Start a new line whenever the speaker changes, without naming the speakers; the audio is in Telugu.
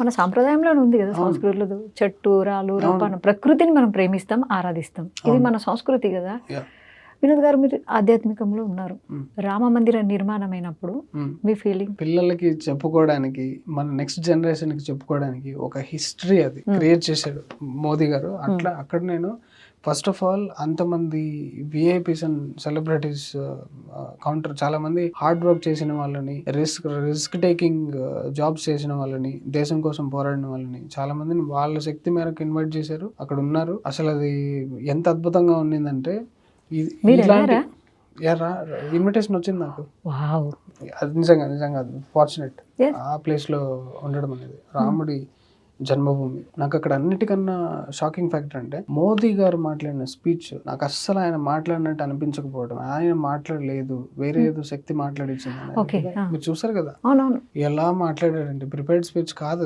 మన సాంప్రదాయంలోనే ఉంది కదా సంస్కృతిలో చెట్టు రాళ్ళు రప్పన ప్రకృతిని మనం ప్రేమిస్తాం ఆరాధిస్తాం. ఇది మన సంస్కృతి కదా. వినోద్ గారు మీరు ఆధ్యాత్మికంలో ఉన్నారు. రామ మందిర నిర్మాణమైనప్పుడు
మ్మ్.
మీ ఫీలింగ్
పిల్లలకి చెప్పుకోవడానికి మన నెక్స్ట్ జనరేషన్కి చెప్పుకోవడానికి ఒక హిస్టరీ అది క్రియేట్ చేశాడు మోదీ గారు. అట్లా అక్కడ నేను ఫస్ట్ ఆఫ్ ఆల్ అంతమంది విఐపీస్ అండ్ సెలబ్రిటీస్ కౌంటర్ చాలా మంది హార్డ్ వర్క్ చేసిన వాళ్ళని రిస్క్ రిస్క్ టేకింగ్ జాబ్స్ చేసిన వాళ్ళని దేశం కోసం పోరాడిన వాళ్ళని చాలా మందిని వాళ్ళ శక్తి మేరకు ఇన్వైట్ చేశారు. అక్కడ ఉన్నారు. అసలు అది ఎంత అద్భుతంగా ఉండిందంటే ఇన్విటేషన్ వచ్చింది నాకు. అది నిజంగా నిజంగా ఫార్చునేట్. ఆ ప్లేస్లో ఉండడం అనేది రాముడి జన్మభూమి. నాకు అక్కడ అన్నిటికన్నా షాకింగ్ ఫ్యాక్టర్ అంటే మోదీ గారు మాట్లాడిన స్పీచ్ నాకు అస్సలు ఆయన మాట్లాడినట్టు అనిపించకపోవడం. ఆయన మాట్లాడలేదు వేరే ఏదో శక్తి మాట్లాడించింది. మీరు చూసారు కదా? ఎలా మాట్లాడారంటే ప్రిపేర్డ్ స్పీచ్ కాదు.